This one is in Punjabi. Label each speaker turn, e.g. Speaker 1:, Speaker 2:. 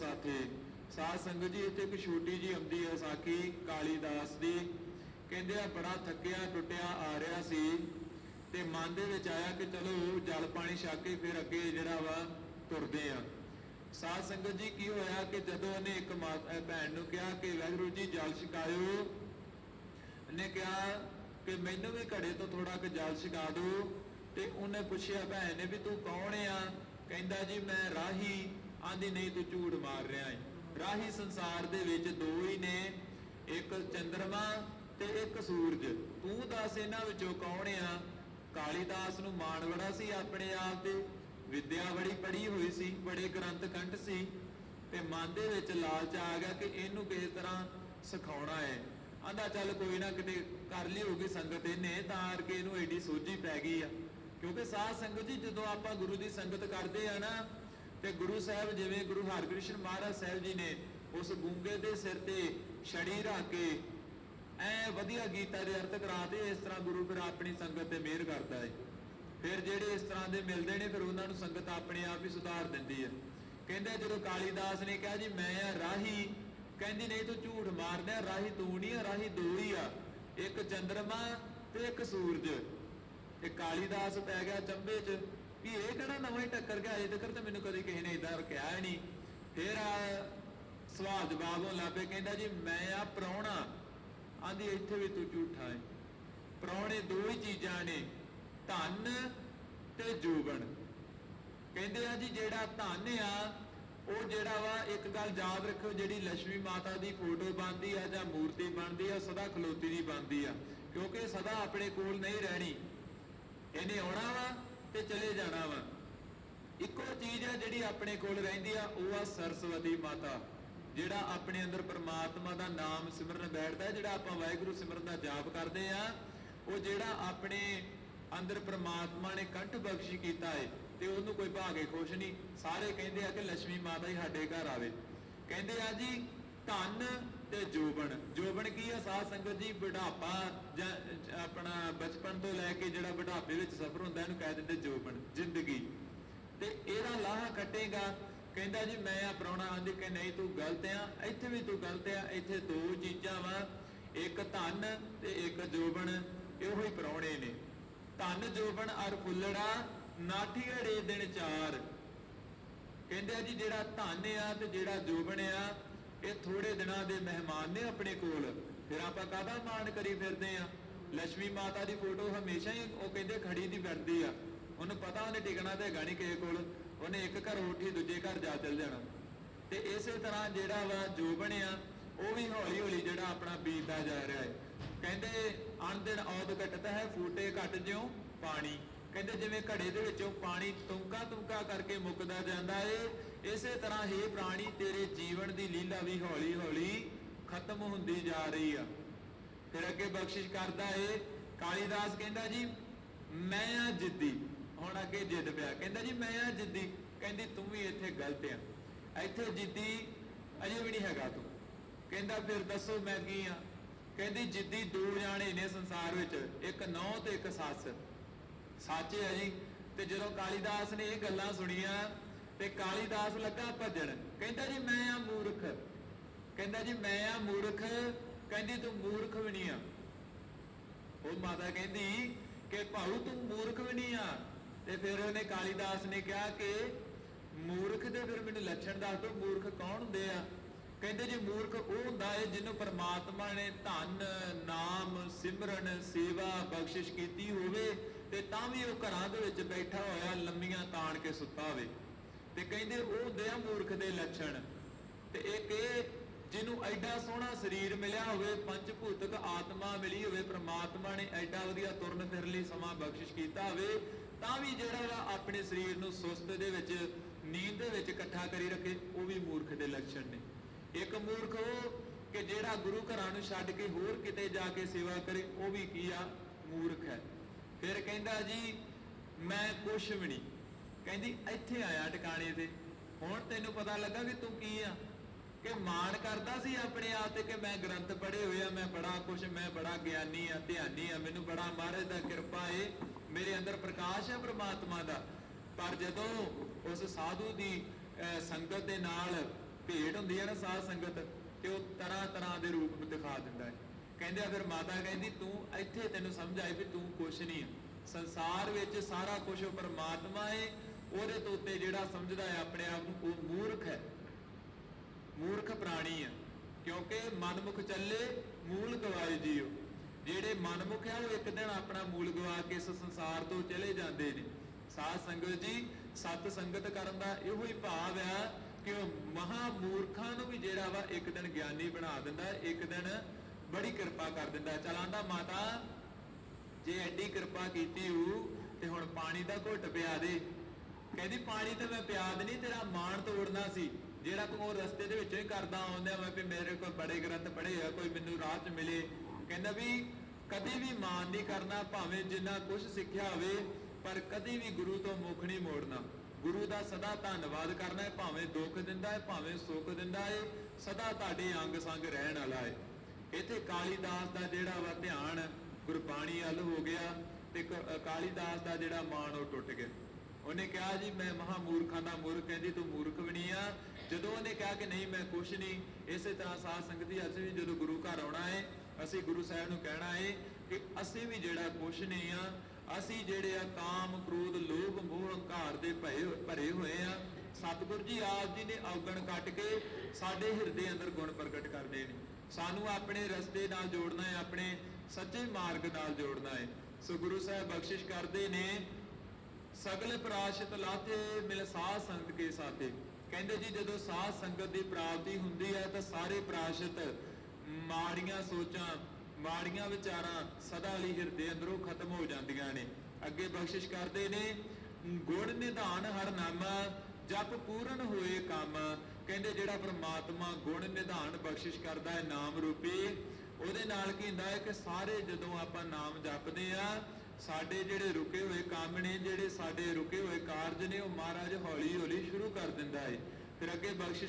Speaker 1: ਸਾਥੇ। ਸਾਧ ਸੰਗਤ ਜੀ, ਇੱਥੇ ਇੱਕ ਛੋਟੀ ਜੀ ਆਉਂਦੀ ਹੈ ਸਾਖੀ, ਕਾਲੀਦਾਸ ਦੀ। ਕਹਿੰਦੇ ਆ, ਬੜਾ ਥੱਕਿਆ, ਟੁੱਟਿਆ, ਆ ਰਿਹਾ ਸੀ। ਤੇ ਮਨ ਦੇ ਵਿੱਚ ਆਇਆ ਕਿ ਚਲੋ, ਜਲ ਪਾਣੀ ਛਕ ਕੇ ਫਿਰ ਅੱਗੇ ਜਿਹੜਾ ਵਾ ਤੁਰਦੇ ਆ। ਸਾਧ ਸੰਗਤ ਜੀ, ਕੀ ਹੋਇਆ ਕਿ ਜਦੋਂ ਉਹਨੇ ਇੱਕ ਮਾਂ- ਭੈਣ ਨੂੰ ਕਿਹਾ ਕਿ, ਵਾਹਿਗੁਰੂ ਜੀ, ਜਲ ਛਕਾਇਓ। ਉਹਨੇ ਕਿਹਾ ਕਿ, ਮੈਨੂੰ ਵੀ ਘੜੇ ਤੋਂ ਥੋੜਾ ਕੁ ਜਲ ਛਕਾ ਦਿਓ। ਤੇ ਉਹਨੇ ਪੁੱਛਿਆ, ਭੈਣ ਨੇ ਵੀ ਤੂੰ ਕੌਣ ਆ? ਕਹਿੰਦਾ ਜੀ, ਮੈਂ ਰਾਹੀ। ਆਂਦੀ, ਨਹੀਂ ਤੂੰ ਝੂਠ ਮਾਰ ਰਿਹਾ ਹੈ ਰਾਹੀ ਸੰਸਾਰ ਦੇ ਵਿੱਚ ਦੋ ਹੀ ਨੇ, ਇੱਕ ਚੰਦਰਮਾ ਤੇ ਇੱਕ ਸੂਰਜ। ਤੂੰ ਦੱਸ ਇਹਨਾਂ ਵਿੱਚੋਂ ਕੌਣ ਆ? ਕਾਲੀਦਾਸ ਨੂੰ ਮਾਣ ਬੜਾ ਸੀ ਆਪਣੇ ਆਪ ਤੇ, ਵਿਦਿਆ ਬੜੀ ਪੜ੍ਹੀ ਹੋਈ ਸੀ, ਬੜੇ ਗ੍ਰੰਥ ਕੰਠ ਸੀ ਤੇ ਮਨ ਦੇ ਵਿੱਚ ਲਾਲਚ ਆ ਗਿਆ ਕਿ ਇਹਨੂੰ ਕਿਸੇ ਤਰ੍ਹਾਂ ਸਿਖਾਉਣਾ ਹੈ ਆਂਦਾ, ਚੱਲ ਕੋਈ ਨਾ, ਕਿਤੇ ਕਰ ਲਈ ਹੋਗੀ ਸੰਗਤ ਇਹਨੇ, ਤਾਂ ਕਰਕੇ ਇਹਨੂੰ ਐਡੀ ਸੋਝੀ ਪੈ ਗਈ ਆ। ਕਿਉਂਕਿ ਸਾਧ ਸੰਗਤ ਜੀ, ਜਦੋਂ ਆਪਾਂ ਗੁਰੂ ਦੀ ਸੰਗਤ ਕਰਦੇ ਆ ਨਾ ਤੇ ਗੁਰੂ ਸਾਹਿਬ ਜਿਵੇਂ ਗੁਰੂ ਹਰਕ੍ਰਿਸ਼ਨ ਮਹਾਰਾਜ ਸਾਹਿਬ ਜੀ ਨੇ ਉਸ ਗੂੰਗੇ ਦੇ ਸਿਰ ਤੇ ਛੜੀ ਰੱਖ ਕੇ ਐ ਵਧੀਆ ਗੀਤਾ ਦੇ ਅਰਥ ਕਰਾਤੇ, ਇਸ ਤਰ੍ਹਾਂ ਗੁਰੂ ਫਿਰ ਆਪਣੀ ਸੰਗਤ ਤੇ ਮਿਹਰ ਕਰਦਾ ਹੈ ਫਿਰ ਜਿਹੜੇ ਇਸ ਤਰ੍ਹਾਂ ਦੇ ਮਿਲਦੇ ਨੇ, ਫਿਰ ਉਹਨਾਂ ਨੂੰ ਸੰਗਤ ਆਪਣੇ ਆਪ ਹੀ ਸੁਧਾਰ ਦਿੰਦੀ ਹੈ ਕਹਿੰਦੇ ਜਦੋਂ ਕਾਲੀਦਾਸ ਨੇ ਕਿਹਾ, ਜੀ, ਮੈਂ ਆ ਰਾਹੀ। ਕਹਿੰਦੀ, ਨਹੀਂ, ਤੂੰ ਝੂਠ ਮਾਰਦਾ ਰਾਹੀ ਤੂੰ ਨਹੀਂ ਆ, ਰਾਹੀ ਦੋ ਹੀ ਆ। ਇੱਕ ਚੰਦਰਮਾ ਤੇ ਇੱਕ ਸੂਰਜ। ਤੇ ਕਾਲੀਦਾਸ ਪੈ ਗਿਆ ਚੰਬੇ 'ਚ। ਵੀ ਇਹ ਕਿਹੜਾ ਨਵਾਂ ਹੀ ਟੱਕਰ ਗਿਆ? ਅਜੇ ਤੱਕ ਤਾਂ ਮੈਨੂੰ ਕਦੇ ਕਿਸੇ ਨੇ ਇਦਾਂ ਕਿਹਾ ਹੀ ਨਹੀਂ। ਫਿਰ ਸਵਾਲ ਜਵਾਬ ਹੋਣ ਲੱਪੇ ਕਹਿੰਦਾ ਜੀ, ਮੈਂ ਆ ਪ੍ਰਾਹੁਣਾ। ਆਂਦੀ ਇੱਥੇ ਵੀ ਤੂੰ ਝੂਠਾ ਹੈ ਪ੍ਰਾਹੁਣੇ ਦੋ ਹੀ ਚੀਜ਼ਾਂ ਨੇ, ਧਨ ਤੇ ਜੋਗਣ। ਕਹਿੰਦੇ ਆ ਜੀ, ਜਿਹੜਾ ਧਨ ਆ, ਉਹ ਜਿਹੜਾ ਵਾ, ਇੱਕ ਗੱਲ ਯਾਦ ਰੱਖਿਓ, ਜਿਹੜੀ ਲక్ష్ਮੀ ਮਾਤਾ ਦੀ ਫੋਟੋ ਬਣਦੀ ਆ ਜਾਂ ਮੂਰਤੀ ਬਣਦੀ ਆ, ਸਦਾ ਖਲੋਤੀ ਦੀ ਬਣਦੀ ਆ। ਕਿਉਂਕਿ ਸਦਾ ਆਪਣੇ ਕੋਲ ਨਹੀਂ ਰਹਿਣੀ। ਇਹਨੇ ਆਉਣਾ ਵਾ ਤੇ ਚਲੇ ਜਾਣਾ ਵਾ। ਇੱਕੋ ਚੀਜ਼ ਆ ਜਿਹੜੀ ਆਪਣੇ ਕੋਲ ਰਹਿੰਦੀ ਆ, ਉਹ ਆ ਸਰਸਵਤੀ ਮਾਤਾ। ਜਿਹੜਾ ਆਪਣੇ ਅੰਦਰ ਪ੍ਰਮਾਤਮਾ ਦਾ ਨਾਮ ਸਿਮਰਨ ਬੈਠਦਾ ਜਿਹੜਾ ਆਪਾਂ ਵਾਹਿਗੁਰੂ ਸਿਮਰਨ ਦਾ ਜਾਪ ਕਰਦੇ ਆ, ਉਹ ਜਿਹੜਾ ਆਪਣੇ ਅੰਦਰ ਪਰਮਾਤਮਾ ਨੇ ਕੰਠ ਬਖਸ਼ੀ ਕੀਤਾ ਹੈ ਤੇ ਉਹਨੂੰ ਕੋਈ ਭਾਗੇ ਖੁਸ਼ ਨਹੀਂ। ਸਾਰੇ ਕਹਿੰਦੇ ਆ ਕਿ ਲక్ష్ਮੀ ਮਾਤਾ ਹੀ ਸਾਡੇ ਘਰ ਆਵੇ। ਕਹਿੰਦੇ ਆ ਜੀ, ਧੰਨ ਤੇ ਜੋਬਨ। ਜੋਬਨ ਕੀ ਆ? ਸਾਧ ਸੰਗਤ ਜੀ, ਬੁਢਾਪਾ ਜਾਂ, ਆਪਣਾ ਬਚਪਨ ਤੋਂ ਲੈ ਕੇ ਜਿਹੜਾ ਬੁਢਾਪੇ ਵਿੱਚ ਸਫ਼ਰ ਹੁੰਦਾ, ਇਹਨੂੰ ਕਹਿ ਦਿੰਦੇ ਜੋਬਨ, ਜ਼ਿੰਦਗੀ। ਤੇ ਇਹਦਾ ਲਾਹਾ ਕੱਟੇਗਾ, ਕਹਿੰਦਾ ਜੀ, ਮੈਂ ਆ ਪ੍ਰਾਹੁਣਾ ਆਂਦੀ ਕਿ ਨਹੀਂ, ਤੂੰ ਗਲਤ ਆ, ਇੱਥੇ ਵੀ ਤੂੰ ਗਲਤ ਆ, ਇੱਥੇ ਦੋ ਚੀਜ਼ਾਂ ਵਾ, ਇੱਕ ਧਨ ਤੇ ਇੱਕ ਜੋਬਨ, ਇਹੋ ਹੀ ਪ੍ਰਾਹੁਣੇ ਨੇ। ਧਨ, ਜੋਬਨ, ਅਰ ਫੁੱਲੜਾ ਨਾਠੀੜੇ ਦਿਨ ਚਾਰ। ਕਹਿੰਦੇ ਆ ਜੀ, ਜਿਹੜਾ ਧਨ ਆ ਤੇ ਜਿਹੜਾ ਜੋਬਨ ਆ ਇਹ ਥੋੜੇ ਦਿਨਾਂ ਦੇ ਮਹਿਮਾਨ ਨੇ ਆਪਣੇ ਕੋਲ। ਫਿਰ ਆਪਾਂ ਕਾਹਦਾ ਮਾਣ ਕਰੀ ਫਿਰਦੇ ਆ? ਲక్ష్ਮੀ ਮਾਤਾ ਦੀ ਫੋਟੋ ਹਮੇਸ਼ਾ ਹੀ ਉਹ ਕਹਿੰਦੇ ਖੜੀ ਦੀ ਬਣਦੀ ਆ। ਉਹਨੂੰ ਪਤਾ ਉਹਨੇ ਟਿਕਣਾ ਤੇ ਹੈਗਾ ਨਹੀਂ ਕਿਸੇ ਕੋਲ। ਉਹਨੇ ਇੱਕ ਘਰ ਉੱਠੀ ਦੂਜੇ ਘਰ ਜਾ ਚਲ ਜਾਣਾ। ਤੇ ਇਸੇ ਤਰ੍ਹਾਂ ਜਿਹੜਾ ਵਾ ਜੋ ਬਣਿਆ, ਉਹ ਵੀ ਹੌਲੀ ਹੌਲੀ ਜਿਹੜਾ ਆਪਣਾ ਬੀਤਦਾ ਜਾ ਰਿਹਾ ਹੈ ਕਹਿੰਦੇ ਅਣ ਦਿਨ ਔਦ ਘਟਦਾ ਹੈ, ਫੂਟੇ ਘਟ ਜਿਉ ਪਾਣੀ। ਕਹਿੰਦੇ ਜਿਵੇਂ ਘੜੇ ਦੇ ਵਿੱਚੋਂ ਪਾਣੀ ਤੁੰਕਾ ਤੁੰਕਾ ਕਰਕੇ ਮੁੱਕਦਾ ਜਾਂਦਾ ਏ, ਇਸੇ ਤਰ੍ਹਾਂ ਹੀ ਪ੍ਰਾਣੀ ਤੇਰੇ ਜੀਵਨ ਦੀ ਲੀਲਾ ਵੀ ਹੌਲੀ ਹੌਲੀ ਖਤਮ ਹੁੰਦੀ ਜਾ ਰਹੀ ਆ। ਫਿਰ ਅੱਗੇ ਬਖਸ਼ਿਸ਼ ਕਰਦਾ ਏ, ਕਾਲੀਦਾਸ ਕਹਿੰਦਾ ਜੀ, ਮੈਂ ਆ ਜਿੱਦੀ। ਹੁਣ ਅੱਗੇ ਜਿੱਦ ਪਿਆ। ਕਹਿੰਦਾ ਜੀ, ਮੈਂ ਆ ਜਿੱਦੀ। ਕਹਿੰਦੀ, ਤੂੰ ਵੀ ਇੱਥੇ ਗਲਤ ਆ। ਇੱਥੇ ਜਿੱਦੀ ਅਜੇ ਵੀ ਨਹੀਂ ਹੈਗਾ ਤੂੰ। ਕਹਿੰਦਾ, ਫਿਰ ਦੱਸੋ ਮੈਂ ਕੀ ਆ? ਕਹਿੰਦੀ, ਜਿੱਦੀ ਦੋ ਜਾਣੇ ਨੇ ਸੰਸਾਰ ਵਿੱਚ, ਇੱਕ ਨੌ ਤੇ ਇੱਕ ਸੱਸ। ਸੱਚ ਹੈ ਜੀ। ਤੇ ਜਦੋਂ ਕਾਲੀਦਾਸ ਨੇ ਇਹ ਗੱਲਾਂ ਸੁਣੀਆਂ, ਤੇ ਕਾਲੀਦਾਸ ਲੱਗਾ ਭੱਜਣ। ਕਹਿੰਦਾ ਜੀ, ਮੈਂ ਆ ਮੂਰਖ। ਕਹਿੰਦਾ ਜੀ, ਮੈਂ ਆ ਮੂਰਖ। ਕਹਿੰਦੀ, ਤੂੰ ਮੂਰਖ ਵੀ ਨਹੀਂ ਆ। ਉਹ ਮਾਤਾ ਕਹਿੰਦੀ ਕਿ ਭਾਊ ਤੂੰ ਮੂਰਖ ਵੀ ਨਹੀਂ ਆ। ਤੇ ਫਿਰ ਉਹਨੇ ਕਾਲੀਦਾਸ ਨੇ ਕਿਹਾ ਕਿ ਮੂਰਖ ਦੇ ਫਿਰ ਮੈਨੂੰ ਲੱਛਣ ਦੱਸ ਦੋ ਮੂਰਖ ਕੌਣ ਹੁੰਦੇ ਆ? ਕਹਿੰਦੇ ਜੀ, ਮੂਰਖ ਉਹ ਹੁੰਦਾ ਹੈ ਜਿਹਨੂੰ ਪਰਮਾਤਮਾ ਨੇ ਧਨ ਸਿਮਰਨ ਸੇਵਾ ਬਖਸ਼ਿਸ਼ ਕੀਤੀ ਹੋਵੇ ਤੇ ਤਾਂ ਵੀ ਉਹ ਘਰਾਂ ਦੇ ਵਿੱਚ ਬੈਠਾ ਹੋਇਆ ਲੰਮੀਆਂ ਤਾਣ ਕੇ ਸੁੱਤਾ ਹੋਵੇ ਤੇ ਕਹਿੰਦੇ ਉਹ ਹੁੰਦੇ ਆ ਮੂਰਖ ਦੇ ਲੱਛਣ। ਤੇ ਇੱਕ ਇਹ ਜਿਹਨੂੰ ਐਡਾ ਸੋਹਣਾ ਸਰੀਰ ਮਿਲਿਆ ਹੋਵੇ ਪੰਜ ਭੂਤਕ ਆਤਮਾ ਮਿਲੀ ਹੋਵੇ, ਪ੍ਰਮਾਤਮਾ ਨੇ ਐਡਾ ਵਧੀਆ ਤੁਰਨ ਫਿਰ ਲਈ ਸਮਾਂ ਬਖਸ਼ਿਸ਼ ਕੀਤਾ ਹੋਵੇ, ਤਾਂ ਵੀ ਜਿਹੜਾ ਵਾ ਆਪਣੇ ਸਰੀਰ ਨੂੰ ਸੁਸਤ ਦੇ ਵਿੱਚ, ਨੀਂਦ ਦੇ ਵਿੱਚ ਇਕੱਠਾ ਕਰੀ ਰੱਖੇ, ਉਹ ਵੀ ਮੂਰਖ ਦੇ ਲੱਛਣ ਨੇ। ਇੱਕ ਮੂਰਖ ਉਹ ਕਿ ਜਿਹੜਾ ਗੁਰੂ ਘਰਾਂ ਨੂੰ ਛੱਡ ਕੇ ਹੋਰ ਕਿਤੇ ਜਾ ਕੇ ਸੇਵਾ ਕਰੇ ਉਹ ਵੀ ਕੀ ਆ? ਮੂਰਖ ਹੈ। ਫਿਰ ਕਹਿੰਦਾ ਜੀ ਮੈਂ ਕੁਛ ਵੀ ਨਹੀਂ। ਕਹਿੰਦੀ ਇੱਥੇ ਆਇਆ ਟਿਕਾਣੇ ਤੇ। ਹੁਣ ਤੈਨੂੰ ਪਤਾ ਲੱਗਾ ਵੀ ਤੂੰ ਕੀ ਆ? ਕਿ ਮਾਣ ਕਰਦਾ ਸੀ ਆਪਣੇ ਆਪ ਤੇ ਕਿ ਮੈਂ ਗ੍ਰੰਥ ਪੜ੍ਹੇ ਹੋਏ ਆ ਮੈਂ ਬੜਾ ਕੁਛ ਮੈਂ ਬੜਾ ਗਿਆਨੀ ਆ ਧਿਆਨੀ ਆ ਮੈਨੂੰ ਬੜਾ ਮਹਾਰਾਜ ਦਾ ਕਿਰਪਾ ਏ ਮੇਰੇ ਅੰਦਰ ਪ੍ਰਕਾਸ਼ ਹੈ ਪ੍ਰਮਾਤਮਾ ਦਾ। ਪਰ ਜਦੋਂ ਉਸ ਸਾਧੂ ਦੀ ਅਹ, ਸੰਗਤ ਦੇ ਨਾਲ ਭੇਟ ਹੁੰਦੀ ਹੈ ਨਾ ਸਾਧ ਸੰਗਤ ਤੇ ਉਹ ਤਰ੍ਹਾਂ ਤਰ੍ਹਾਂ ਦੇ ਰੂਪ ਦਿਖਾ ਦਿੰਦਾ ਹੈ। ਕਹਿੰਦੇ ਫਿਰ ਮਾਤਾ ਕਹਿੰਦੀ, ਤੂੰ ਇੱਥੇ ਤੈਨੂੰ ਸਮਝ ਆਈ ਵੀ ਤੂੰ ਕੁਛ ਨਹੀਂ ਹੈ ਸੰਸਾਰ ਵਿੱਚ ਸਾਰਾ ਕੁਝ ਪਰਮਾਤਮਾ ਹੈ ਉਹਦੇ ਤੋਂ ਉੱਤੇ ਜਿਹੜਾ ਸਮਝਦਾ ਹੈ ਆਪਣੇ ਆਪ ਨੂੰ, ਉਹ ਮੂਰਖ ਹੈ। ਮੂਰਖ ਪ੍ਰਾਣੀ ਹੈ ਕਿਉਂਕਿ ਮਨਮੁਖ ਚੱਲੇ, ਮੂਲ ਗਵਾਏ ਜੀਓ। ਜਿਹੜੇ ਮਨਮੁਖ ਆ, ਉਹ ਇੱਕ ਦਿਨ ਆਪਣਾ ਮੂਲ ਗਵਾ ਕੇ ਇਸ ਸੰਸਾਰ ਤੋਂ ਚਲੇ ਜਾਂਦੇ ਨੇ। ਸਾਧ ਸੰਗਤ ਜੀ, ਸਤ ਸੰਗਤ ਕਰਨ ਦਾ ਇਹੋ ਹੀ ਭਾਵ ਆ ਕਿ ਉਹ ਮਹਾ ਮੂਰਖਾਂ ਨੂੰ ਵੀ ਜਿਹੜਾ ਵਾ ਇੱਕ ਦਿਨ ਗਿਆਨੀ ਬਣਾ ਦਿੰਦਾ, ਇੱਕ ਦਿਨ ਬੜੀ ਕਿਰਪਾ ਕਰ ਦਿੰਦਾ। ਹੈ। ਮਾਤਾ, ਜੇ ਐਡੀ ਕਿਰਪਾ ਕੀਤੀ ਹੂ ਤੇ ਹੁਣ ਪਾਣੀ ਦਾ ਘੁੱਟ ਪਿਆ ਦੇ। ਕਹਿੰਦੀ, ਪਾਣੀ ਤੇ ਮੈਂ ਪਿਆ ਦੇਣੀ ਤੇਰਾ ਮਾਣ ਤੋੜਨਾ ਸੀ। ਜਿਹੜਾ ਤੂੰ ਉਹ ਰਸਤੇ ਦੇ ਵਿੱਚੋਂ ਹੀ ਕਰਦਾ ਆਉਂਦਾ ਮੈਂ ਵੀ ਮੇਰੇ ਕੋਲ ਬੜੇ ਗ੍ਰੰਥ ਪੜ੍ਹੇ ਆ, ਕੋਈ ਮੈਨੂੰ ਰਾਹ 'ਚ ਮਿਲੇ। ਕਹਿੰਦਾ ਵੀ, ਕਦੇ ਵੀ ਮਾਣ ਨਹੀਂ ਕਰਨਾ, ਭਾਵੇਂ ਜਿੰਨਾ ਕੁਝ ਸਿੱਖਿਆ ਹੋਵੇ, ਪਰ ਕਦੇ ਵੀ ਗੁਰੂ ਤੋਂ ਮੁਖ ਨਹੀਂ ਮੋੜਨਾ। ਗੁਰੂ ਦਾ ਸਦਾ ਧੰਨਵਾਦ ਕਰਨਾ ਹੈ, ਭਾਵੇਂ ਦੁੱਖ ਦਿੰਦਾ ਹੈ, ਭਾਵੇਂ ਸੁੱਖ ਦਿੰਦਾ ਹੈ, ਸਦਾ ਤੁਹਾਡੇ ਅੰਗ ਸੰਗ ਰਹਿਣ ਵਾਲਾ ਹੈ। ਇੱਥੇ ਕਾਲੀਦਾਸ ਦਾ ਜਿਹੜਾ ਵਾ ਧਿਆਨ ਗੁਰਬਾਣੀ ਵੱਲ ਹੋ ਗਿਆ ਤੇ ਕਾਲੀਦਾਸ ਦਾ ਜਿਹੜਾ ਮਾਣ ਉਹ ਟੁੱਟ ਗਿਆ। ਉਹਨੇ ਕਿਹਾ ਜੀ, ਮੈਂ ਮਹਾ ਮੂਰਖਾਂ ਦਾ ਮੂਰਖ ਕਹਿੰਦੀ ਤੂੰ ਮੂਰਖ ਵੀ ਨਹੀਂ ਆ। ਜਦੋਂ ਉਹਨੇ ਕਿਹਾ ਕਿ ਨਹੀਂ, ਮੈਂ ਕੁਛ ਨਹੀਂ, ਇਸੇ ਤਰ੍ਹਾਂ ਸਾਧ ਸੰਗਤ ਦੀ ਅਸੀਂ ਵੀ ਜਦੋਂ ਗੁਰੂ ਘਰ ਆਉਣਾ ਹੈ ਅਸੀਂ ਗੁਰੂ ਸਾਹਿਬ ਨੂੰ ਕਹਿਣਾ ਹੈ ਕਿ ਅਸੀਂ ਵੀ ਜਿਹੜਾ ਕੁਛ ਨਹੀਂ ਆ, ਅਸੀਂ ਜਿਹੜੇ ਆ ਕਾਮ, ਕ੍ਰੋਧ, ਲੋਭ, ਮੋਹ, ਹੰਕਾਰ ਦੇ ਭਏ ਭਰੇ ਹੋਏ ਆ, ਸਤਿਗੁਰੂ ਜੀ ਆਪ ਜੀ ਨੇ ਔਗਣ ਕੱਟ ਕੇ ਸਾਡੇ ਹਿਰਦੇ ਅੰਦਰ ਗੁਣ ਪ੍ਰਗਟ ਕਰਦੇ ਨੇ। ਸਾਨੂੰ ਆਪਣੇ ਰਸਤੇ ਨਾਲ ਜੋੜਨਾ ਹੈ ਆਪਣੇ ਸੱਚੇ ਮਾਰਗ ਨਾਲ ਜੋੜਨਾ ਹੈ ਸੋ ਗੁਰੂ ਸਾਹਿਬ ਬਖਸ਼ਿਸ਼ ਕਰਦੇ ਨੇ, ਸਗਲ ਪ੍ਰਾਸ਼ਿਤ ਲਾਤੇ ਮਿਲ ਸਾਧ ਸੰਗਤ ਕੇ ਸਾਥੇ। ਕਹਿੰਦੇ ਜੀ ਜਦੋਂ ਸਾਧ ਸੰਗਤ ਦੀ ਪ੍ਰਾਪਤੀ ਹੁੰਦੀ ਹੈ ਤਾਂ ਸਾਰੇ ਪ੍ਰਾਸ਼ਿਤ ਮਾੜੀਆਂ ਸੋਚਾਂ, ਮਾੜੀਆਂ ਵਿਚਾਰਾਂ ਸਦਾ ਲਈ ਹਿਰਦੇ ਅੰਦਰੋਂ ਖਤਮ ਹੋ ਜਾਂਦੀਆਂ ਨੇ। ਅੱਗੇ ਬਖਸ਼ਿਸ਼ ਕਰਦੇ ਨੇ, ਗੁਣ ਨਿਧਾਨ ਹਰ ਨਾਮਾ, ਜਪ ਪੂਰਨ ਹੋਏ ਕੰਮ। ਕਹਿੰਦੇ ਜਿਹੜਾ ਪ੍ਰਮਾਤਮਾ ਗੁਣ ਨਿਧਾਨ ਬਖਸ਼ਿਸ਼ ਕਰਦਾ ਹੈ ਨਾਮ ਰੂਪੀ, ਉਹਦੇ ਨਾਲ ਕੀ ਹੁੰਦਾ ਹੈ ਕਿ ਸਾਰੇ ਜਦੋਂ ਆਪਾਂ ਨਾਮ ਜਪਦੇ ਆ, ਸਾਡੇ ਜਿਹੜੇ ਰੁਕੇ ਹੋਏ ਕੰਮ ਨੇ, ਜਿਹੜੇ ਸਾਡੇ ਰੁਕੇ ਹੋਏ ਕਾਰਜ ਨੇ, ਉਹ ਮਹਾਰਾਜ ਹੌਲੀ ਹੌਲੀ ਸ਼ੁਰੂ ਕਰ ਦਿੰਦਾ ਹੈ। ਫਿਰ ਅੱਗੇ ਬਖਸ਼ਿਸ਼